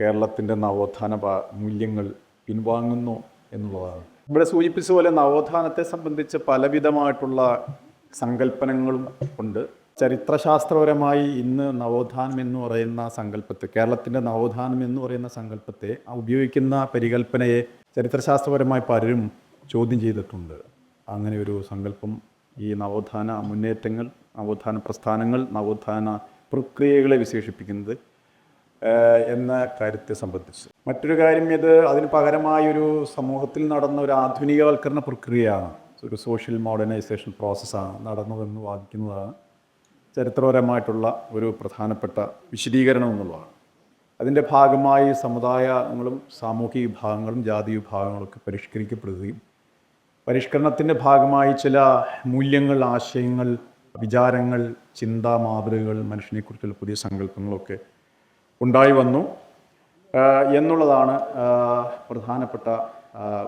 കേരളത്തിന്റെ നവോത്ഥാന മൂല്യങ്ങൾ പിൻവാങ്ങുന്നു എന്നുള്ളതാണ്. ഇവിടെ സൂചിപ്പിച്ച പോലെ നവോത്ഥാനത്തെ സംബന്ധിച്ച് പലവിധമായിട്ടുള്ള സങ്കല്പനങ്ങളും ഉണ്ട്. ചരിത്രശാസ്ത്രപരമായി ഇന്ന് നവോത്ഥാനം എന്ന് പറയുന്ന സങ്കല്പത്തെ കേരളത്തിന്റെ നവോത്ഥാനം എന്ന് പറയുന്ന സങ്കല്പത്തെ ഉപയോഗിക്കുന്ന പരികല്പനയെ ചരിത്രശാസ്ത്രപരമായി പലരും ചോദ്യം ചെയ്തിട്ടുണ്ട്. അങ്ങനെ ഒരു സങ്കല്പം ഈ നവോത്ഥാന മുന്നേറ്റങ്ങൾ നവോത്ഥാന പ്രസ്ഥാനങ്ങൾ നവോത്ഥാന പ്രക്രിയകളെ വിശേഷിപ്പിക്കുന്നത് എന്ന കാര്യത്തെ സംബന്ധിച്ച്. മറ്റൊരു കാര്യം ഇത് അതിന് പകരമായൊരു സമൂഹത്തിൽ നടന്ന ഒരു ആധുനികവൽക്കരണ പ്രക്രിയയാണ്. ഒരു സോഷ്യൽ മോഡേണൈസേഷൻ പ്രോസസ്സാണ് നടന്നതെന്ന് വാദിക്കുന്നതാണ്. ചരിത്രപരമായിട്ടുള്ള ഒരു പ്രധാനപ്പെട്ട വിശദീകരണം എന്നുള്ളതാണ്. അതിന്റെ ഭാഗമായി സമുദായങ്ങളും സാമൂഹിക വിഭാഗങ്ങളും ജാതി വിഭാഗങ്ങളൊക്കെ പരിഷ്കരിക്കപ്പെടുകയും പരിഷ്കരണത്തിന്റെ ഭാഗമായി ചില മൂല്യങ്ങൾ ആശയങ്ങൾ വിചാരങ്ങൾ ചിന്താ മാതൃകകൾ മനുഷ്യനെക്കുറിച്ചുള്ള പുതിയ സങ്കല്പങ്ങളൊക്കെ ഉണ്ടായി വന്നു. എന്നുള്ളതാണ് പ്രധാനപ്പെട്ട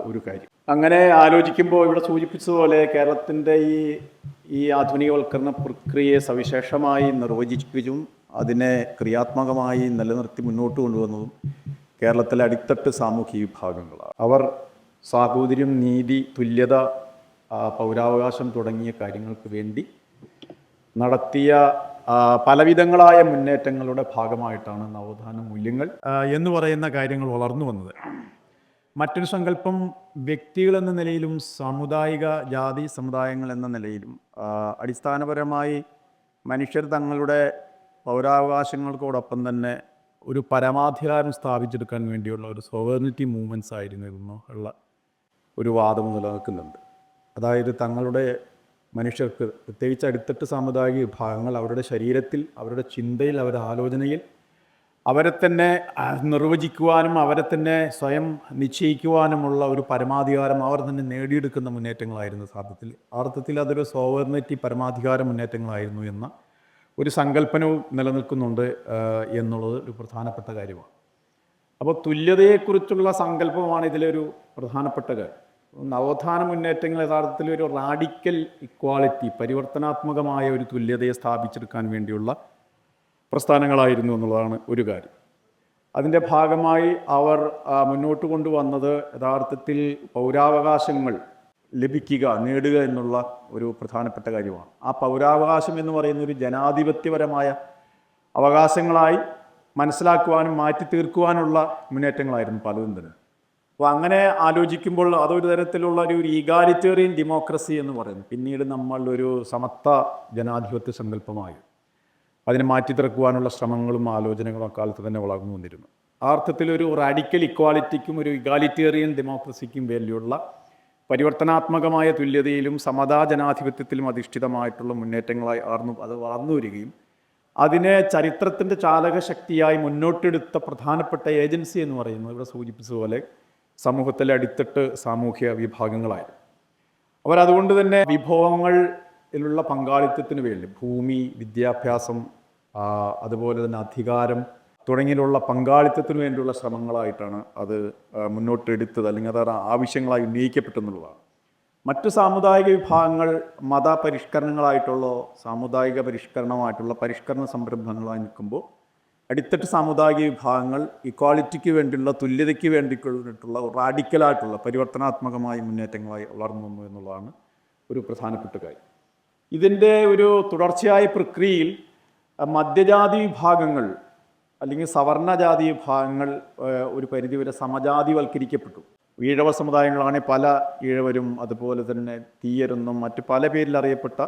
ഒരു കാര്യം. അങ്ങനെ ആലോചിക്കുമ്പോൾ ഇവിടെ സൂചിപ്പിച്ചതുപോലെ കേരളത്തിന്റെ ഈ ഈ ആധുനികവൽക്കരണ പ്രക്രിയയെ സവിശേഷമായി നിർവചിക്കുകയും അതിനെ ക്രിയാത്മകമായി നിലനിർത്തി മുന്നോട്ട് കൊണ്ടുവന്നതും കേരളത്തിലെ അടിത്തട്ട് സാമൂഹിക വിഭാഗങ്ങളാണ്. അവർ സാഹോദര്യം നീതി തുല്യത പൗരാവകാശം തുടങ്ങിയ കാര്യങ്ങൾക്ക് വേണ്ടി നടത്തിയ പലവിധങ്ങളായ മുന്നേറ്റങ്ങളുടെ ഭാഗമായിട്ടാണ് നവോത്ഥാന മൂല്യങ്ങൾ എന്ന് പറയുന്ന കാര്യങ്ങൾ വളർന്നു വന്നത്. മറ്റൊരു സങ്കല്പം വ്യക്തികൾ എന്ന നിലയിലും സാമുദായിക ജാതി സമുദായങ്ങൾ എന്ന നിലയിലും അടിസ്ഥാനപരമായി മനുഷ്യർ തങ്ങളുടെ പൗരാവകാശങ്ങൾക്കോടൊപ്പം തന്നെ ഒരു പരമാധികാരം സ്ഥാപിച്ചെടുക്കാൻ വേണ്ടിയുള്ള ഒരു സോവേർണിറ്റി മൂവ്മെന്റ്സ് ആയിരുന്നു ഉള്ള ഒരു വാദം നിലനിൽക്കുന്നുണ്ട് അതായത് തങ്ങളുടെ മനുഷ്യർക്ക് പ്രത്യേകിച്ച് അടിത്തട്ട് സാമുദായിക വിഭാഗങ്ങൾ അവരുടെ ശരീരത്തിൽ അവരുടെ ചിന്തയിൽ അവരുടെ ആലോചനയിൽ അവരെ തന്നെ നിർവചിക്കുവാനും അവരെ തന്നെ സ്വയം നിശ്ചയിക്കുവാനുമുള്ള ഒരു പരമാധികാരം അവർ തന്നെ നേടിയെടുക്കുന്ന മുന്നേറ്റങ്ങളായിരുന്നു സാധ്യത്തിൽ അർത്ഥത്തിൽ അതൊരു സോവർണിറ്റി പരമാധികാര മുന്നേറ്റങ്ങളായിരുന്നു എന്ന ഒരു സങ്കല്പനവും നിലനിൽക്കുന്നുണ്ട് എന്നുള്ളത് ഒരു പ്രധാനപ്പെട്ട കാര്യമാണ്. അപ്പോൾ തുല്യതയെക്കുറിച്ചുള്ള സങ്കല്പമാണ് ഇതിലൊരു പ്രധാനപ്പെട്ട കാര്യം. നവോത്ഥാന മുന്നേറ്റങ്ങൾ യഥാർത്ഥത്തിൽ ഒരു റാഡിക്കൽ ഇക്വാളിറ്റി പരിവർത്തനാത്മകമായ ഒരു തുല്യതയെ സ്ഥാപിച്ചെടുക്കാൻ വേണ്ടിയുള്ള പ്രസ്ഥാനങ്ങളായിരുന്നു എന്നുള്ളതാണ് ഒരു കാര്യം. അതിന്റെ ഭാഗമായി അവർ മുന്നോട്ട് കൊണ്ടുവന്നത് യഥാർത്ഥത്തിൽ പൗരാവകാശങ്ങൾ ലഭിക്കുക നേടുക എന്നുള്ള ഒരു പ്രധാനപ്പെട്ട കാര്യമാണ്. ആ പൗരാവകാശം എന്ന് പറയുന്ന ഒരു ജനാധിപത്യപരമായ അവകാശങ്ങളായി മനസ്സിലാക്കുവാനും മാറ്റി തീർക്കുവാനുള്ള മുന്നേറ്റങ്ങളായിരുന്നു പലതും തന്നെ. അപ്പോൾ അങ്ങനെ ആലോചിക്കുമ്പോൾ അതൊരു തരത്തിലുള്ള ഒരു ഈഗാലിറ്റേറിയൻ ഡെമോക്രസി എന്ന് പറയുന്നു. പിന്നീട് നമ്മൾ ഒരു സമത്വ ജനാധിപത്യ സങ്കല്പമായി അതിനെ മാറ്റിത്തിറക്കുവാനുള്ള ശ്രമങ്ങളും ആലോചനകളും അക്കാലത്ത് തന്നെ വളർന്നു വന്നിരുന്നു. ആ അർത്ഥത്തിൽ ഒരു റാഡിക്കൽ ഇക്വാലിറ്റിക്കും ഒരു ഇഗാലിറ്റേറിയൻ ഡെമോക്രസിക്കും വേണ്ടിയുള്ള പരിവർത്തനാത്മകമായ തുല്യതയിലും സമതാ ജനാധിപത്യത്തിലും അധിഷ്ഠിതമായിട്ടുള്ള മുന്നേറ്റങ്ങളായി ആർന്നു അത് വളർന്നു വരികയും അതിനെ ചരിത്രത്തിന്റെ ചാലകശക്തിയായി മുന്നോട്ടെടുത്ത പ്രധാനപ്പെട്ട ഏജൻസി എന്ന് പറയുന്നത് ഇവിടെ സൂചിപ്പിച്ചതുപോലെ സമൂഹത്തിലെ അടിത്തട്ട് സാമൂഹ്യ വിഭാഗങ്ങളായിരുന്നു. അവരതുകൊണ്ട് തന്നെ വിഭവങ്ങളിലുള്ള പങ്കാളിത്തത്തിന് വേണ്ടി ഭൂമി വിദ്യാഭ്യാസം അതുപോലെ തന്നെ അധികാരം തുടങ്ങിയുള്ള പങ്കാളിത്തത്തിന് വേണ്ടിയുള്ള ശ്രമങ്ങളായിട്ടാണ് അത് മുന്നോട്ട് മുന്നോട്ടെടുത്തത് അല്ലെങ്കിൽ അത് ആവശ്യങ്ങളായി ഉന്നയിക്കപ്പെട്ടെന്നുള്ളതാണ് മറ്റു സാമുദായിക വിഭാഗങ്ങൾ മതപരിഷ്കരണങ്ങളായിട്ടുള്ള സാമുദായിക പരിഷ്കരണമായിട്ടുള്ള പരിഷ്കരണ സംരംഭങ്ങളായി നിൽക്കുമ്പോൾ അടിത്തട്ട് സാമുദായിക വിഭാഗങ്ങൾ ഇക്വാളിറ്റിക്ക് വേണ്ടിയുള്ള തുല്യതയ്ക്ക് വേണ്ടിയിട്ടുള്ള റാഡിക്കലായിട്ടുള്ള പരിവർത്തനാത്മകമായ മുന്നേറ്റങ്ങളായി വളർന്നു വന്നു എന്നുള്ളതാണ് ഒരു പ്രധാനപ്പെട്ട കാര്യം. ഇതിന്റെ ഒരു തുടർച്ചയായ പ്രക്രിയയിൽ മധ്യജാതി വിഭാഗങ്ങൾ അല്ലെങ്കിൽ സവർണജാതി വിഭാഗങ്ങൾ ഒരു പരിധിവരെ സമജാതിവൽക്കരിക്കപ്പെട്ടു. ഈഴവ സമുദായങ്ങളാണെങ്കിൽ പല ഈഴവരും അതുപോലെ തന്നെ തീയരെന്നും മറ്റ് പല പേരിലറിയപ്പെട്ട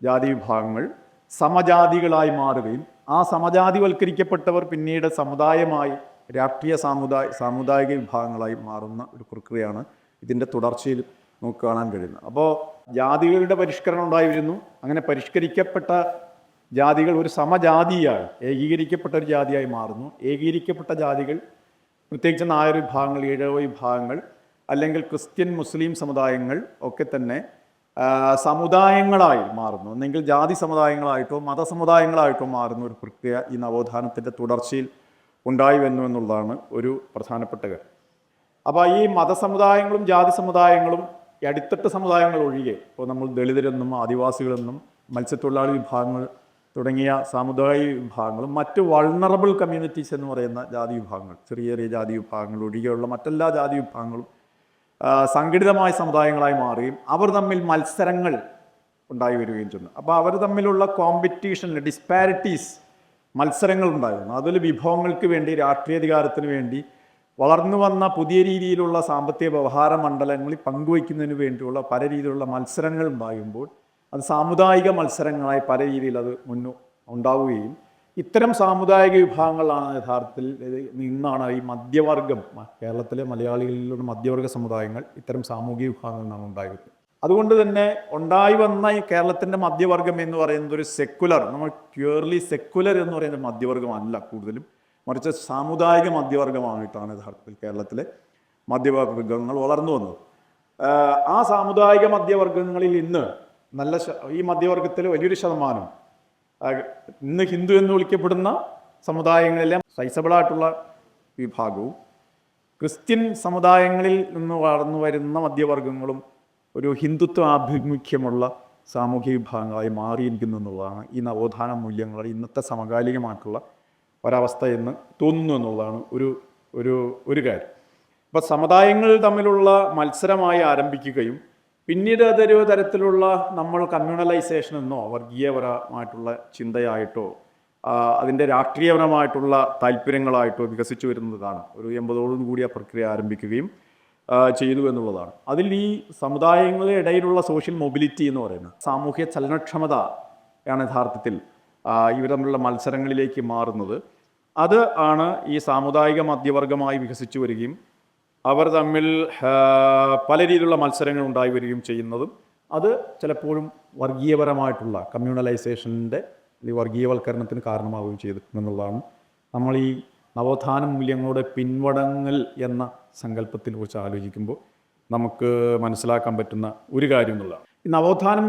ജാതി വിഭാഗങ്ങൾ സമജാതികളായി മാറുകയും ആ സമജാതിവൽക്കരിക്കപ്പെട്ടവർ പിന്നീട് സമുദായമായി രാഷ്ട്രീയ സാമുദായ സാമുദായിക വിഭാഗങ്ങളായി മാറുന്ന ഒരു പ്രക്രിയയാണ് ഇതിന്റെ തുടർച്ചയിൽ നമുക്ക് കാണാൻ കഴിയുന്നത്. അപ്പോൾ ജാതികളുടെ പരിഷ്കരണം ഉണ്ടായിരുന്നു. അങ്ങനെ പരിഷ്കരിക്കപ്പെട്ട ജാതികൾ ഒരു സമജാതിയായി ഏകീകരിക്കപ്പെട്ട ഒരു ജാതിയായി മാറുന്നു. ഏകീകരിക്കപ്പെട്ട ജാതികൾ പ്രത്യേകിച്ച് നായർ വിഭാഗങ്ങൾ ഈഴവ വിഭാഗങ്ങൾ അല്ലെങ്കിൽ ക്രിസ്ത്യൻ മുസ്ലിം സമുദായങ്ങൾ ഒക്കെ തന്നെ സമുദായങ്ങളായി മാറുന്നു. ഒന്നെങ്കിൽ ജാതി സമുദായങ്ങളായിട്ടോ മതസമുദായങ്ങളായിട്ടോ മാറുന്ന ഒരു പ്രക്രിയ ഈ നവോത്ഥാനത്തിന്റെ തുടർച്ചയിൽ ഉണ്ടായി വന്നു എന്നുള്ളതാണ് ഒരു പ്രധാനപ്പെട്ട കാര്യം. അപ്പോൾ ഈ മതസമുദായങ്ങളും ജാതി സമുദായങ്ങളും അടിത്തട്ട് സമുദായങ്ങൾ ഒഴികെ ഇപ്പോൾ നമ്മൾ ദളിതരെന്നും ആദിവാസികളെന്നും മത്സ്യത്തൊഴിലാളി വിഭാഗങ്ങൾ തുടങ്ങിയ സാമുദായിക വിഭാഗങ്ങളും മറ്റ് വൾണറബിൾ കമ്മ്യൂണിറ്റീസ് എന്ന് പറയുന്ന ജാതി വിഭാഗങ്ങൾ ചെറിയ ചെറിയ ജാതി വിഭാഗങ്ങൾ ഒഴികെയുള്ള മറ്റെല്ലാ ജാതി വിഭാഗങ്ങളും സംഘടിതമായ സമുദായങ്ങളായി മാറുകയും അവർ തമ്മിൽ മത്സരങ്ങൾ ഉണ്ടായി വരികയും ചെയ്യുന്നു അപ്പോൾ അവർ തമ്മിലുള്ള കോമ്പറ്റീഷൻ ഡിസ്പാരിറ്റീസ് മത്സരങ്ങൾ ഉണ്ടായിരുന്നു. അതിൽ വിഭവങ്ങൾക്ക് വേണ്ടി രാഷ്ട്രീയാധികാരത്തിന് വേണ്ടി വളർന്നു വന്ന പുതിയ രീതിയിലുള്ള സാമ്പത്തിക വ്യവഹാര മണ്ഡലങ്ങളിൽ പങ്കുവയ്ക്കുന്നതിന് വേണ്ടിയുള്ള പല രീതിയിലുള്ള മത്സരങ്ങൾ ഉണ്ടാകുമ്പോൾ അത് സാമുദായിക മത്സരങ്ങളായി പല രീതിയിൽ അത് മുന്നു ഉണ്ടാവുകയും ഇത്തരം സാമുദായിക വിഭാഗങ്ങളാണ് യഥാർത്ഥത്തിൽ നിന്നാണ് ഈ മധ്യവർഗം കേരളത്തിലെ മലയാളികളിലുള്ള മധ്യവർഗ സമുദായങ്ങൾ ഇത്തരം സാമൂഹിക വിഭാഗങ്ങളിൽ നിന്നാണ് ഉണ്ടായത്. അതുകൊണ്ട് തന്നെ ഉണ്ടായി വന്ന ഈ കേരളത്തിന്റെ മധ്യവർഗം എന്ന് പറയുന്നത് ഒരു സെക്കുലർ നമ്മൾ പ്യുവർലി സെക്കുലർ എന്ന് പറയുന്ന മധ്യവർഗമല്ല കൂടുതലും. മറിച്ച് സാമുദായിക മധ്യവർഗമായിട്ടാണ് യഥാർത്ഥത്തിൽ കേരളത്തിലെ മധ്യവർഗങ്ങൾ വളർന്നു വന്നത്. ആ സാമുദായിക മധ്യവർഗങ്ങളിൽ ഇന്ന് നല്ല ഈ മധ്യവർഗത്തിൽ വലിയൊരു ശതമാനം ഇന്ന് ഹിന്ദു എന്ന് വിളിക്കപ്പെടുന്ന സമുദായങ്ങളിലെ സൈസബിളായിട്ടുള്ള വിഭാഗവും ക്രിസ്ത്യൻ സമുദായങ്ങളിൽ നിന്ന് വളർന്നു വരുന്ന മധ്യവർഗങ്ങളും ഒരു ഹിന്ദുത്വ ആഭിമുഖ്യമുള്ള സാമൂഹ്യ വിഭാഗങ്ങളായി മാറിയിരിക്കുന്നു എന്നുള്ളതാണ് ഈ നവോത്ഥാന മൂല്യങ്ങളുടെ ഇന്നത്തെ സമകാലികമായിട്ടുള്ള ഒരവസ്ഥ എന്ന് തോന്നുന്നു എന്നുള്ളതാണ് ഒരു ഒരു ഒരു കാര്യം. അപ്പോൾ സമുദായങ്ങൾ തമ്മിലുള്ള മത്സരമായി ആരംഭിക്കുകയും പിന്നീട് അതൊരു തരത്തിലുള്ള നമ്മൾ കമ്മ്യൂണലൈസേഷൻ എന്നോ വർഗീയപരമായിട്ടുള്ള ചിന്തയായിട്ടോ അതിന്റെ രാഷ്ട്രീയപരമായിട്ടുള്ള താല്പര്യങ്ങളായിട്ടോ വികസിച്ചു വരുന്നതാണ്. ഒരു എൺപതോടും കൂടിയ പ്രക്രിയ ആരംഭിക്കുകയും ചെയ്തു എന്നുള്ളതാണ്. അതിൽ ഈ സമുദായങ്ങളുടെ ഇടയിലുള്ള സോഷ്യൽ മൊബിലിറ്റി എന്ന് പറയുന്നത് സാമൂഹ്യ ചലനക്ഷമത ആണ് യഥാർത്ഥത്തിൽ ഇവർ തമ്മിലുള്ള മത്സരങ്ങളിലേക്ക് മാറുന്നത്. അത് ആണ് ഈ സാമുദായിക മധ്യവർഗമായി വികസിച്ചു വരികയും അവർ തമ്മിൽ പല രീതിയിലുള്ള മത്സരങ്ങൾ ഉണ്ടായി വരികയും ചെയ്യുന്നതും അത് ചിലപ്പോഴും വർഗീയപരമായിട്ടുള്ള കമ്മ്യൂണലൈസേഷന്റെ വർഗീയവൽക്കരണത്തിന് കാരണമാവുകയും ചെയ്തിട്ടുണ്ടെന്നുള്ളതാണ് നമ്മൾ ഈ നവോത്ഥാന മൂല്യങ്ങളുടെ പിൻവടങ്ങൽ എന്ന സങ്കല്പത്തിനെ കുറിച്ച് ആലോചിക്കുമ്പോൾ നമുക്ക് മനസ്സിലാക്കാൻ പറ്റുന്ന ഒരു കാര്യം എന്നുള്ളതാണ്. ഈ നവോത്ഥാനം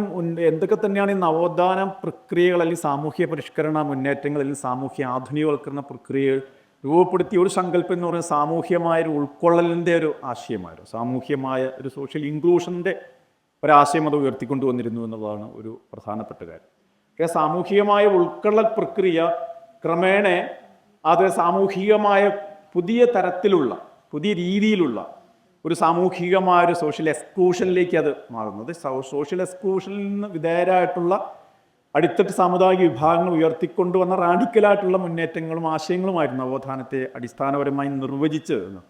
എന്തൊക്കെ തന്നെയാണ് ഈ നവോത്ഥാന പ്രക്രിയകൾ അല്ലെങ്കിൽ സാമൂഹ്യ പരിഷ്കരണ മുന്നേറ്റങ്ങൾ അല്ലെങ്കിൽ സാമൂഹ്യ ആധുനികവൽക്കരണ പ്രക്രിയകൾ രൂപപ്പെടുത്തിയ ഒരു സങ്കല്പം എന്ന് പറയുന്നത് സാമൂഹ്യമായ ഒരു ഉൾക്കൊള്ളലിന്റെ ഒരു ആശയമായിരുന്നു. സാമൂഹ്യമായ ഒരു സോഷ്യൽ ഇൻക്ലൂഷന്റെ ഒരാശയം അത് ഉയർത്തിക്കൊണ്ടു വന്നിരുന്നു എന്നുള്ളതാണ് ഒരു പ്രധാനപ്പെട്ട കാര്യം. പക്ഷേ സാമൂഹികമായ ഉൾക്കൊള്ളൽ പ്രക്രിയ ക്രമേണ അത് സാമൂഹികമായ പുതിയ തരത്തിലുള്ള പുതിയ രീതിയിലുള്ള ഒരു സാമൂഹികമായ ഒരു സോഷ്യൽ എക്സ്ക്ലൂഷനിലേക്ക് അത് മാറുന്നത് സോഷ്യൽ എക്സ്ക്ലൂഷനിൽ നിന്ന് വിധേയരായിട്ടുള്ള അടിത്തട്ട് സാമുദായിക വിഭാഗങ്ങൾ ഉയർത്തിക്കൊണ്ടുവന്ന റാഡിക്കലായിട്ടുള്ള മുന്നേറ്റങ്ങളും ആശയങ്ങളുമായിരുന്നു നവോത്ഥാനത്തെ അടിസ്ഥാനപരമായി നിർവചിച്ചതെന്ന്.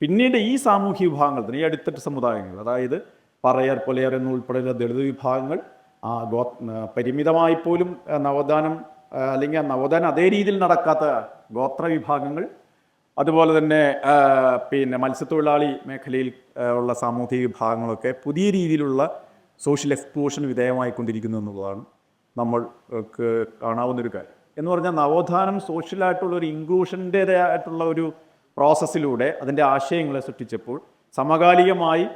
പിന്നീട് ഈ സാമൂഹ്യ വിഭാഗങ്ങൾ തന്നെ ഈ അടിത്തട്ട് സമുദായങ്ങൾ അതായത് പറയർ പൊലയർ എന്നുൾപ്പെടെയുള്ള ദളിത് വിഭാഗങ്ങൾ ആ ഗോ പരിമിതമായി പോലും നവോത്ഥാനം അല്ലെങ്കിൽ ആ നവോത്ഥാനം അതേ രീതിയിൽ നടക്കാത്ത ഗോത്ര വിഭാഗങ്ങൾ അതുപോലെ തന്നെ പിന്നെ മത്സ്യത്തൊഴിലാളി മേഖലയിൽ ഉള്ള സാമൂഹിക വിഭാഗങ്ങളൊക്കെ പുതിയ രീതിയിലുള്ള സോഷ്യൽ എക്സ്പ്ലോഷന് വിധേയമായിക്കൊണ്ടിരിക്കുന്നു എന്നുള്ളതാണ് നമ്മൾക്ക് കാണാവുന്നൊരു കാര്യം. എന്ന് പറഞ്ഞാൽ നവോത്ഥാനം സോഷ്യലായിട്ടുള്ള ഒരു ഇൻക്ലൂഷന്റേതായിട്ടുള്ള ഒരു പ്രോസസ്സിലൂടെ അതിന്റെ ആശയങ്ങളെ സൃഷ്ടിച്ചപ്പോൾ സമകാലികമായി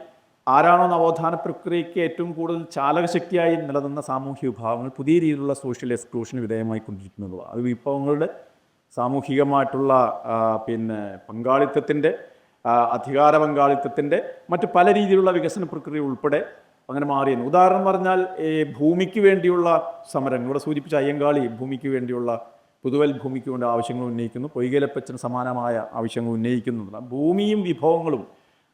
ആരാണോ നവോത്ഥാന പ്രക്രിയയ്ക്ക് ഏറ്റവും കൂടുതൽ ചാലകശക്തിയായി നിലനിന്ന സാമൂഹ്യ വിഭാഗങ്ങൾ പുതിയ രീതിയിലുള്ള സോഷ്യൽ എക്സ്ക്ലൂഷന് വിധേയമായി കൊണ്ടിരിക്കുന്നതാണ് അത് വിഭവങ്ങളുടെ സാമൂഹികമായിട്ടുള്ള പിന്നെ പങ്കാളിത്തത്തിന്റെ അധികാര പങ്കാളിത്തത്തിന്റെ മറ്റ് പല രീതിയിലുള്ള വികസന പ്രക്രിയ ഉൾപ്പെടെ അങ്ങനെ മാറിയെന്ന്. ഉദാഹരണം പറഞ്ഞാൽ ഭൂമിക്ക് വേണ്ടിയുള്ള സമരം ഇവിടെ സൂചിപ്പിച്ച അയ്യങ്കാളി ഭൂമിക്ക് വേണ്ടിയുള്ള പുതുവൽ ഭൂമിക്ക് വേണ്ടി ആവശ്യങ്ങൾ ഉന്നയിക്കുന്നു. പൊയ്കലപ്പച്ചന് സമാനമായ ആവശ്യങ്ങൾ ഉന്നയിക്കുന്നുണ്ട്. ഭൂമിയും വിഭവങ്ങളും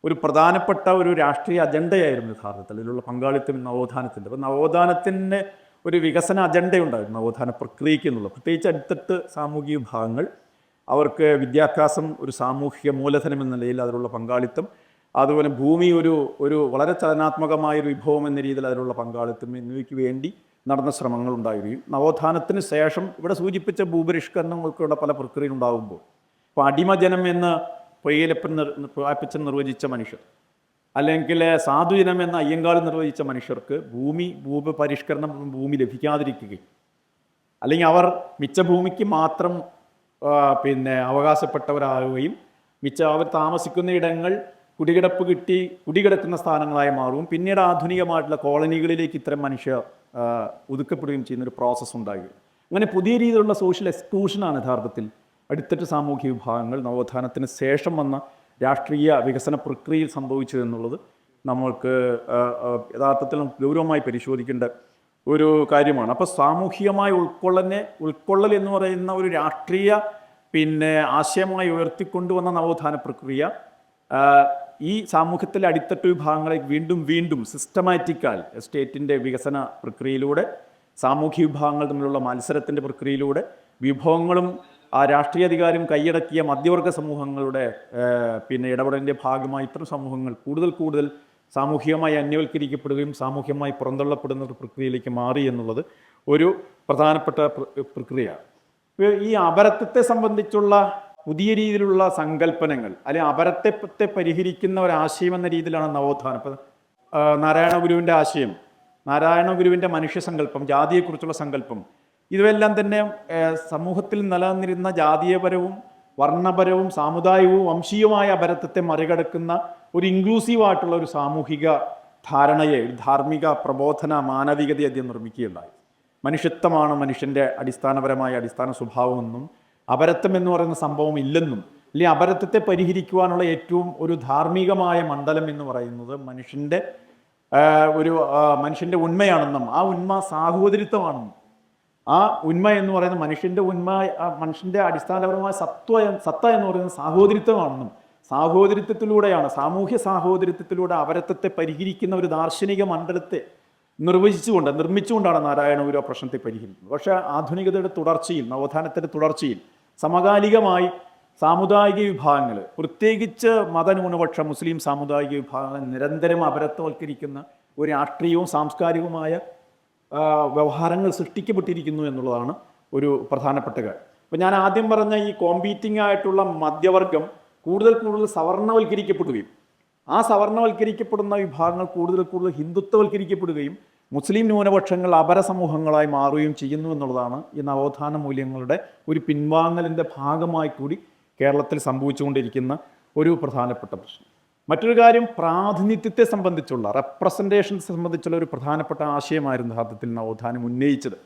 ഒരു പ്രധാനപ്പെട്ട ഒരു രാഷ്ട്രീയ അജണ്ടയായിരുന്നു യഥാർത്ഥത്തിൽ. അതിലുള്ള പങ്കാളിത്തം നവോത്ഥാനത്തിന്റെ അപ്പോൾ നവോത്ഥാനത്തിന് ഒരു വികസന അജണ്ടയുണ്ടായിരുന്നു നവോത്ഥാന പ്രക്രിയയ്ക്ക് എന്നുള്ളത് പ്രത്യേകിച്ച് അടുത്തിട്ട് സാമൂഹിക വിഭാഗങ്ങൾ. അവർക്ക് വിദ്യാഭ്യാസം ഒരു സാമൂഹിക മൂലധനം എന്ന നിലയിൽ അതിലുള്ള പങ്കാളിത്തം. അതുപോലെ ഭൂമി ഒരു ഒരു വളരെ ചലനാത്മകമായ ഒരു വിഭവം എന്ന രീതിയിൽ അതിലുള്ള പങ്കാളിത്തം എന്നിവയ്ക്ക് വേണ്ടി നടന്ന ശ്രമങ്ങൾ ഉണ്ടായിരിക്കും. നവോത്ഥാനത്തിന് ശേഷം ഇവിടെ സൂചിപ്പിച്ച ഭൂപരിഷ്കരണങ്ങൾക്കുള്ള പല പ്രക്രിയ ഉണ്ടാകുമ്പോൾ ഇപ്പോൾ അടിമജനം എന്ന് പൊയ്യലപ്പൻ നിർ നിർവചിച്ച മനുഷ്യർ അല്ലെങ്കിൽ സാധുജനം എന്ന അയ്യങ്കാൾ നിർവചിച്ച മനുഷ്യർക്ക് ഭൂമി ഭൂപരിഷ്കരണം ഭൂമി ലഭിക്കാതിരിക്കുകയും അല്ലെങ്കിൽ അവർ മിച്ച ഭൂമിക്ക് മാത്രം പിന്നെ അവകാശപ്പെട്ടവരാകുകയും മിച്ച അവർ താമസിക്കുന്ന ഇടങ്ങൾ കുടികിടപ്പ് കിട്ടി കുടികിടക്കുന്ന സ്ഥാനങ്ങളായി മാറും. പിന്നീട് ആധുനികമായിട്ടുള്ള കോളനികളിലേക്ക് ഇത്തരം മനുഷ്യർ ഒതുക്കപ്പെടുകയും ചെയ്യുന്ന ഒരു പ്രോസസ്സ് ഉണ്ടാകുക അങ്ങനെ പുതിയ രീതിയിലുള്ള സോഷ്യൽ എക്സ്ക്ലൂഷനാണ് യഥാർത്ഥത്തിൽ അടിത്തട്ട് സാമൂഹ്യ വിഭാഗങ്ങൾ നവോത്ഥാനത്തിന് ശേഷം വന്ന രാഷ്ട്രീയ വികസന പ്രക്രിയയിൽ സംഭവിച്ചതെന്നുള്ളത് നമ്മൾക്ക് യഥാർത്ഥത്തിൽ ഗൗരവമായി പരിശോധിക്കേണ്ട ഒരു കാര്യമാണ്. അപ്പോൾ സാമൂഹികമായി ഉൾക്കൊള്ളനെ ഉൾക്കൊള്ളൽ എന്ന് പറയുന്ന ഒരു രാഷ്ട്രീയ പിന്നെ ആശയമായി ഉയർത്തിക്കൊണ്ടുവന്ന നവോത്ഥാന പ്രക്രിയ ഈ സമൂഹത്തിലെ അടിത്തട്ട് വിഭാഗങ്ങളെ വീണ്ടും വീണ്ടും സിസ്റ്റമാറ്റിക്കാൽ സ്റ്റേറ്റിന്റെ വികസന പ്രക്രിയയിലൂടെ സാമൂഹ്യ വിഭാഗങ്ങൾ തമ്മിലുള്ള മത്സരത്തിന്റെ പ്രക്രിയയിലൂടെ വിഭവങ്ങളും ആ രാഷ്ട്രീയ അധികാരം കൈയടക്കിയ മധ്യവർഗ സമൂഹങ്ങളുടെ പിന്നെ ഇടപെടലിന്റെ ഭാഗമായി ഇത്തരം സമൂഹങ്ങൾ കൂടുതൽ കൂടുതൽ സാമൂഹികമായി അന്യവൽക്കരിക്കപ്പെടുകയും സാമൂഹികമായി പുറന്തള്ളപ്പെടുന്ന ഒരു പ്രക്രിയയിലേക്ക് മാറി എന്നുള്ളത് ഒരു പ്രധാനപ്പെട്ട പ്രക്രിയ ഈ അപരത്വത്തെ സംബന്ധിച്ചുള്ള പുതിയ രീതിയിലുള്ള സങ്കല്പനങ്ങൾ അല്ലെങ്കിൽ അപരത്തെ പരിഹരിക്കുന്ന ഒരു ആശയം എന്ന രീതിയിലാണ് നവോത്ഥാനം. ഇപ്പം നാരായണ ഗുരുവിന്റെ ആശയം നാരായണ ഗുരുവിന്റെ മനുഷ്യ സങ്കല്പം ജാതിയെക്കുറിച്ചുള്ള സങ്കല്പം ഇവയെല്ലാം തന്നെ സമൂഹത്തിൽ നിലനിന്നിരുന്ന ജാതീയപരവും വർണപരവും സാമുദായികവും വംശീയവുമായ അപരത്വത്തെ മറികടക്കുന്ന ഒരു ഇൻക്ലൂസീവ് ആയിട്ടുള്ള ഒരു സാമൂഹിക ധാരണയെ ഒരു ധാർമ്മിക പ്രബോധന മാനവികതയെ അദ്ദേഹം നിർമ്മിക്കുകയുണ്ടായി. മനുഷ്യത്വമാണ് മനുഷ്യന്റെ അടിസ്ഥാനപരമായ അടിസ്ഥാന സ്വഭാവമെന്നും അപരത്വം എന്ന് പറയുന്ന സംഭവം ഇല്ലെന്നും അല്ലെങ്കിൽ അപരത്വത്തെ പരിഹരിക്കുവാനുള്ള ഏറ്റവും ഒരു ധാർമ്മികമായ മണ്ഡലം എന്ന് പറയുന്നത് മനുഷ്യന്റെ ഒരു മനുഷ്യന്റെ ഉന്മയാണെന്നും ആ ഉന്മ സാഹോദരിത്വമാണെന്നും. ആ ഉന്മ എന്ന് പറയുന്ന മനുഷ്യന്റെ ഉന്മ മനുഷ്യന്റെ അടിസ്ഥാനപരമായ സത്വ സത്ത എന്ന് പറയുന്ന സാഹോദരിത്വമാണെന്നും സാഹോദരിത്വത്തിലൂടെയാണ് സാമൂഹ്യ സാഹോദരിത്വത്തിലൂടെ അപരത്വത്തെ പരിഹരിക്കുന്ന ഒരു ദാർശനിക മണ്ഡലത്തെ നിർവചിച്ചുകൊണ്ട് നിർമ്മിച്ചുകൊണ്ടാണ് നാരായണ ഗുരു പ്രശ്നത്തെ പരിഹരിക്കുന്നത്. പക്ഷേ ആധുനികതയുടെ തുടർച്ചയിൽ നവോത്ഥാനത്തിന്റെ തുടർച്ചയിൽ സമകാലികമായി സാമുദായിക വിഭാഗങ്ങൾ പ്രത്യേകിച്ച് മതന്യൂനപക്ഷ മുസ്ലിം സാമുദായിക വിഭാഗങ്ങൾ നിരന്തരം അപരത്വവൽക്കരിക്കുന്ന ഒരു രാഷ്ട്രീയവും സാംസ്കാരികവുമായ വ്യവഹാരങ്ങൾ സൃഷ്ടിക്കപ്പെട്ടിരിക്കുന്നു എന്നുള്ളതാണ് ഒരു പ്രധാനപ്പെട്ട കാര്യം. അപ്പോൾ ഞാൻ ആദ്യം പറഞ്ഞ ഈ കോമ്പീറ്റിംഗ് ആയിട്ടുള്ള മധ്യവർഗം കൂടുതൽ കൂടുതൽ സവർണവൽക്കരിക്കപ്പെടുകയും ആ സവർണവൽക്കരിക്കപ്പെടുന്ന വിഭാഗങ്ങൾ കൂടുതൽ കൂടുതൽ ഹിന്ദുത്വവൽക്കരിക്കപ്പെടുകയും മുസ്ലിം ന്യൂനപക്ഷങ്ങൾ അപര സമൂഹങ്ങളായി മാറുകയും ചെയ്യുന്നു എന്നുള്ളതാണ് ഈ നവോത്ഥാന മൂല്യങ്ങളുടെ ഒരു പിൻവാങ്ങലിന്റെ ഭാഗമായി കൂടി കേരളത്തിൽ സംഭവിച്ചുകൊണ്ടിരിക്കുന്ന ഒരു പ്രധാനപ്പെട്ട പ്രശ്നം. മറ്റൊരു കാര്യം പ്രാതിനിധ്യത്തെ സംബന്ധിച്ചുള്ള റെപ്രസെന്റേഷൻ സംബന്ധിച്ചുള്ള ഒരു പ്രധാനപ്പെട്ട ആശയമായിരുന്നു യഥാർത്ഥത്തിൽ നവോത്ഥാനം ഉന്നയിച്ചത്.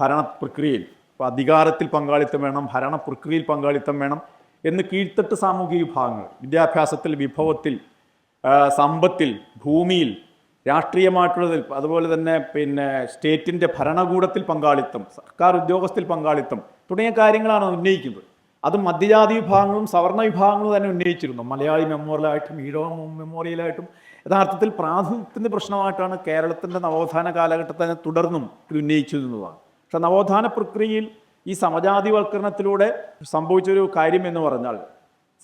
ഭരണ പ്രക്രിയയിൽ ഇപ്പോൾ അധികാരത്തിൽ പങ്കാളിത്തം വേണം ഭരണ പ്രക്രിയയിൽ പങ്കാളിത്തം വേണം എന്ന് കീഴ്ത്തട്ട് സാമൂഹിക വിഭാഗങ്ങൾ വിദ്യാഭ്യാസത്തിൽ വിഭവത്തിൽ സമ്പത്തിൽ ഭൂമിയിൽ രാഷ്ട്രീയമായിട്ടുള്ളതിൽ അതുപോലെ തന്നെ പിന്നെ സ്റ്റേറ്റിന്റെ ഭരണകൂടത്തിൽ പങ്കാളിത്തം സർക്കാർ ഉദ്യോഗസ്ഥയിൽ പങ്കാളിത്തം തുടങ്ങിയ കാര്യങ്ങളാണ് ഉന്നയിക്കുന്നത്. അത് മധ്യജാതി വിഭാഗങ്ങളും സവർണ വിഭാഗങ്ങളും തന്നെ ഉന്നയിച്ചിരുന്നു. മലയാളി മെമ്മോറിയലായിട്ടും ഈഴവ മെമ്മോറിയലായിട്ടും. യഥാർത്ഥത്തിൽ പ്രാതിനിധ്യത്തിന്റെ പ്രശ്നമായിട്ടാണ് കേരളത്തിന്റെ നവോത്ഥാന കാലഘട്ടത്തെ തന്നെ തുടർന്നും ഉന്നയിച്ചിരുന്നതാണ്. പക്ഷെ നവോത്ഥാന പ്രക്രിയയിൽ ഈ സമജാതിവൽക്കരണത്തിലൂടെ സംഭവിച്ചൊരു കാര്യം എന്ന് പറഞ്ഞാൽ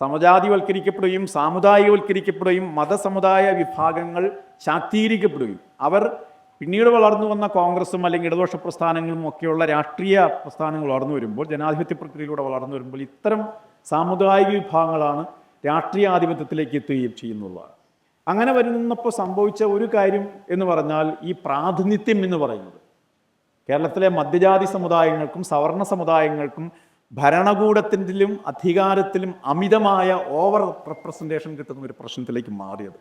സമജാതിവൽക്കരിക്കപ്പെടുകയും സാമുദായികവൽക്കരിക്കപ്പെടുകയും മതസമുദായ വിഭാഗങ്ങൾ ശാക്തീകരിക്കപ്പെടുകയും. അവർ പിന്നീട് വളർന്നു വന്ന കോൺഗ്രസും അല്ലെങ്കിൽ ഇടതുപക്ഷ പ്രസ്ഥാനങ്ങളും ഒക്കെയുള്ള രാഷ്ട്രീയ പ്രസ്ഥാനങ്ങൾ വളർന്നു വരുമ്പോൾ ജനാധിപത്യ പ്രക്രിയയിലൂടെ വളർന്നു വരുമ്പോൾ ഇത്തരം സാമുദായിക വിഭാഗങ്ങളാണ് രാഷ്ട്രീയ ആധിപത്യത്തിലേക്ക് എത്തുകയും ചെയ്യുന്നുള്ളതാണ് അങ്ങനെ വരുന്നപ്പോൾ സംഭവിച്ച ഒരു കാര്യം എന്ന് പറഞ്ഞാൽ ഈ പ്രാതിനിധ്യം എന്ന് പറയുന്നത്. കേരളത്തിലെ മധ്യജാതി സമുദായങ്ങൾക്കും സവർണ സമുദായങ്ങൾക്കും ഭരണകൂടത്തിലും അധികാരത്തിലും അമിതമായ ഓവർ റെപ്രസെന്റേഷൻ കിട്ടുന്ന ഒരു പ്രശ്നത്തിലേക്ക് മാറിയത്.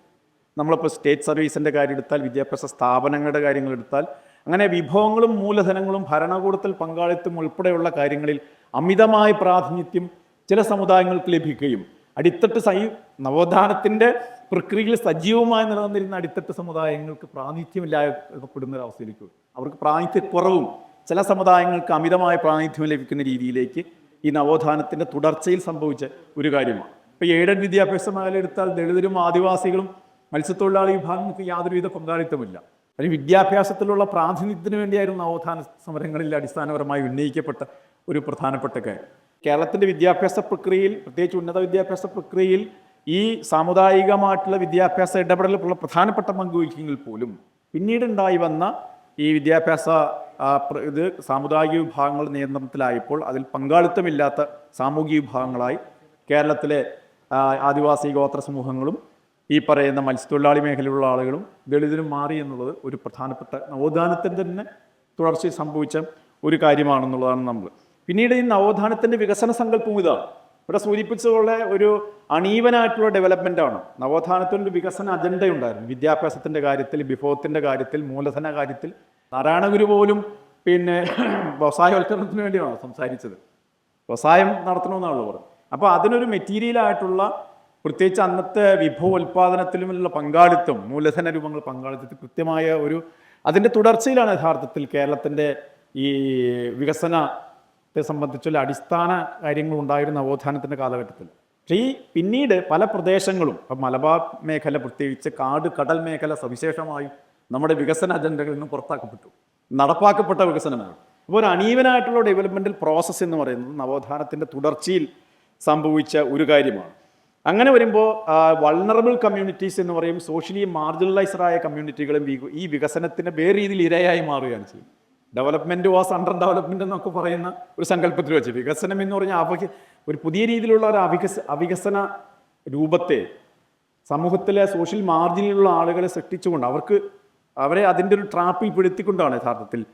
നമ്മളിപ്പോൾ സ്റ്റേറ്റ് സർവീസിന്റെ കാര്യം എടുത്താൽ വിദ്യാഭ്യാസ സ്ഥാപനങ്ങളുടെ കാര്യങ്ങൾ എടുത്താൽ അങ്ങനെ വിഭവങ്ങളും മൂലധനങ്ങളും ഭരണകൂടത്തിൽ പങ്കാളിത്തം ഉൾപ്പെടെയുള്ള കാര്യങ്ങളിൽ അമിതമായ പ്രാതിനിധ്യം ചില സമുദായങ്ങൾക്ക് ലഭിക്കുകയും അടിത്തട്ട് സൈ നവോത്ഥാനത്തിന്റെ പ്രക്രിയയിൽ സജീവമായി നിലനിന്നിരുന്ന അടിത്തട്ട് സമുദായങ്ങൾക്ക് പ്രാതിനിധ്യമില്ലാതെ ഒരു അവസ്ഥയിലേക്ക് അവർക്ക് പ്രാതിനിധ്യക്കുറവും ചില സമുദായങ്ങൾക്ക് അമിതമായ പ്രാതിനിധ്യം ലഭിക്കുന്ന രീതിയിലേക്ക് ഈ നവോത്ഥാനത്തിന്റെ തുടർച്ചയിൽ സംഭവിച്ച ഒരു കാര്യമാണ്. ഇപ്പോൾ എയ്ഡഡ് വിദ്യാഭ്യാസ മേഖല എടുത്താൽ ദളിതരും ആദിവാസികളും മത്സ്യത്തൊഴിലാളി വിഭാഗങ്ങൾക്ക് യാതൊരുവിധ പങ്കാളിത്തമില്ല. അതിന് വിദ്യാഭ്യാസത്തിലുള്ള പ്രാതിനിധ്യത്തിന് വേണ്ടിയായിരുന്നു നവോത്ഥാന സമരങ്ങളിൽ അടിസ്ഥാനപരമായി ഉന്നയിക്കപ്പെട്ട ഒരു പ്രധാനപ്പെട്ട കാര്യം. കേരളത്തിന്റെ വിദ്യാഭ്യാസ പ്രക്രിയയിൽ പ്രത്യേകിച്ച് ഉന്നത വിദ്യാഭ്യാസ പ്രക്രിയയിൽ ഈ സാമുദായികമായിട്ടുള്ള വിദ്യാഭ്യാസ ഇടപെടലുള്ള പ്രധാനപ്പെട്ട പങ്ക് പോലും പിന്നീടുണ്ടായി വന്ന ഈ വിദ്യാഭ്യാസ ഇത് സാമുദായിക വിഭാഗങ്ങൾ നിയന്ത്രണത്തിലായപ്പോൾ അതിൽ പങ്കാളിത്തമില്ലാത്ത സാമൂഹിക വിഭാഗങ്ങളായി കേരളത്തിലെ ആദിവാസി ഗോത്ര സമൂഹങ്ങളും ഈ പറയുന്ന മത്സ്യത്തൊഴിലാളി മേഖലയിലുള്ള ആളുകളും ദളിതരും മാറി എന്നുള്ളത് ഒരു പ്രധാനപ്പെട്ട നവോത്ഥാനത്തിന്റെ തന്നെ തുടർച്ചയിൽ സംഭവിച്ച ഒരു കാര്യമാണെന്നുള്ളതാണ് നമ്മൾ. പിന്നീട് ഈ നവോത്ഥാനത്തിന്റെ വികസന സങ്കല്പം ഇതാണ്. ഇവിടെ സൂചിപ്പിച്ചതുപോലെ ഒരു അണീവനായിട്ടുള്ള ഡെവലപ്മെന്റാണ് നവോത്ഥാനത്തിന്റെ വികസന അജണ്ട ഉണ്ടായിരുന്നു. വിദ്യാഭ്യാസത്തിന്റെ കാര്യത്തിൽ വിഭവത്തിന്റെ കാര്യത്തിൽ മൂലധന കാര്യത്തിൽ. നാരായണഗുരു പോലും പിന്നെ വ്യവസായവൽക്കരണത്തിന് വേണ്ടിയാണ് സംസാരിച്ചത്. വ്യവസായം നടത്തണമെന്നാണല്ലോ പറഞ്ഞത്. അപ്പോൾ അതിനൊരു മെറ്റീരിയലായിട്ടുള്ള പ്രത്യേകിച്ച് അന്നത്തെ വിഭവ ഉൽപ്പാദനത്തിലുമുള്ള പങ്കാളിത്തം മൂലധന രൂപങ്ങൾ പങ്കാളിത്തത്തിൽ കൃത്യമായ ഒരു അതിന്റെ തുടർച്ചയിലാണ് യഥാർത്ഥത്തിൽ കേരളത്തിന്റെ ഈ വികസനത്തെ സംബന്ധിച്ചുള്ള അടിസ്ഥാന കാര്യങ്ങൾ ഉണ്ടായിരുന്ന നവോത്ഥാനത്തിന്റെ കാലഘട്ടത്തിൽ. പക്ഷേ ഈ പിന്നീട് പല പ്രദേശങ്ങളും ഇപ്പം മലബാർ മേഖല പ്രത്യേകിച്ച് കാട് കടൽ മേഖല സവിശേഷമായും നമ്മുടെ വികസന അജണ്ടകളിൽ നിന്ന് പുറത്താക്കപ്പെട്ടു. നടപ്പാക്കപ്പെട്ട വികസനമാണ്. അപ്പോൾ ഒരു അണീവനായിട്ടുള്ള ഡെവലപ്മെന്റൽ പ്രോസസ്സ് എന്ന് പറയുന്നത് നവോത്ഥാനത്തിന്റെ തുടർച്ചയിൽ സംഭവിച്ച ഒരു കാര്യമാണ്. അങ്ങനെ വരുമ്പോൾ വൾണറബിൾ കമ്മ്യൂണിറ്റീസ് എന്ന് പറയും സോഷ്യലി മാർജിനലൈസ്ഡ് ആയ കമ്മ്യൂണിറ്റികളും ഈ വികസനത്തിന് വേറെ രീതിയിൽ ഇരയായി മാറുകയാണ് ചെയ്യുന്നത്. ഡെവലപ്മെന്റ് വാസ് അണ്ടർ ഡെവലപ്മെന്റ് എന്നൊക്കെ പറയുന്ന ഒരു സങ്കല്പത്തിൽ വെച്ച്. വികസനം എന്ന് പറഞ്ഞാൽ അവ ഒരു പുതിയ രീതിയിലുള്ള ഒരു അവികസ അവികസന രൂപത്തെ സമൂഹത്തിലെ സോഷ്യൽ മാർജിനിലുള്ള ആളുകളെ സൃഷ്ടിച്ചുകൊണ്ട് അവർക്ക് അവരെ അതിന്റെ ഒരു ട്രാപ്പിൽ പെടുത്തിക്കൊണ്ടാണ് യഥാർത്ഥത്തിൽ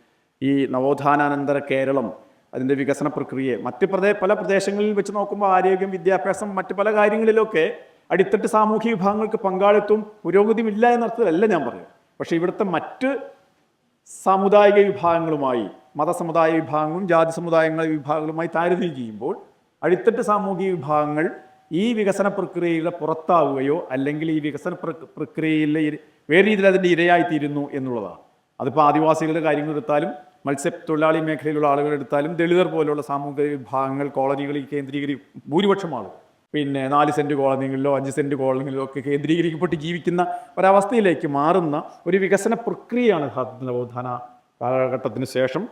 ഈ നവോത്ഥാനാനന്തര കേരളം അതിന്റെ വികസന പ്രക്രിയയെ. മറ്റ് പ്രദേ പല പ്രദേശങ്ങളിൽ വെച്ച് നോക്കുമ്പോൾ ആരോഗ്യം വിദ്യാഭ്യാസം മറ്റ് പല കാര്യങ്ങളിലൊക്കെ അടിത്തട്ട് സാമൂഹിക വിഭാഗങ്ങൾക്ക് പങ്കാളിത്തവും പുരോഗതിയും ഇല്ല എന്നർത്ഥത്തിലല്ല ഞാൻ പറയും പക്ഷേ ഇവിടുത്തെ മറ്റ് സാമുദായിക വിഭാഗങ്ങളുമായി മതസമുദായ വിഭാഗങ്ങളും ജാതി സമുദായങ്ങളെ വിഭാഗങ്ങളുമായി താരതമ്യം ചെയ്യുമ്പോൾ അടിത്തട്ട് സാമൂഹിക വിഭാഗങ്ങൾ ഈ വികസന പ്രക്രിയയുടെ പുറത്താവുകയോ അല്ലെങ്കിൽ ഈ വികസന പ്രക്- പ്രക്രിയയിലെ വേറെ രീതിയിൽ അതിന്റെ ഇരയായിത്തീരുന്നു എന്നുള്ളതാണ്. അതിപ്പോൾ ആദിവാസികളുടെ കാര്യങ്ങൾ എടുത്താലും മത്സ്യത്തൊഴിലാളി മേഖലയിലുള്ള ആളുകൾ എടുത്താലും ദളിതർ പോലുള്ള സാമൂഹിക വിഭാഗങ്ങൾ കോളനികളിൽ കേന്ദ്രീകരി ഭൂരിപക്ഷം ആളുകൾ. പിന്നെ നാല് സെന്റ് കോളനികളിലോ അഞ്ച് സെന്റ് കോളനികളിലോ ഒക്കെ കേന്ദ്രീകരിക്കപ്പെട്ട് ജീവിക്കുന്ന ഒരവസ്ഥയിലേക്ക് മാറുന്ന ഒരു വികസന പ്രക്രിയയാണ് യഥാർത്ഥത്തിൽ നവോത്ഥാന കാലഘട്ടത്തിന് ശേഷം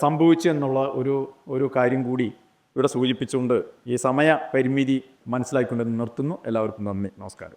സംഭവിച്ചു എന്നുള്ള ഒരു ഒരു കാര്യം കൂടി ഇവിടെ സൂചിപ്പിച്ചുകൊണ്ട് ഈ സമയ പരിമിതി മനസ്സിലാക്കിക്കൊണ്ട് നിർത്തുന്നു. എല്ലാവർക്കും നന്ദി. നമസ്കാരം.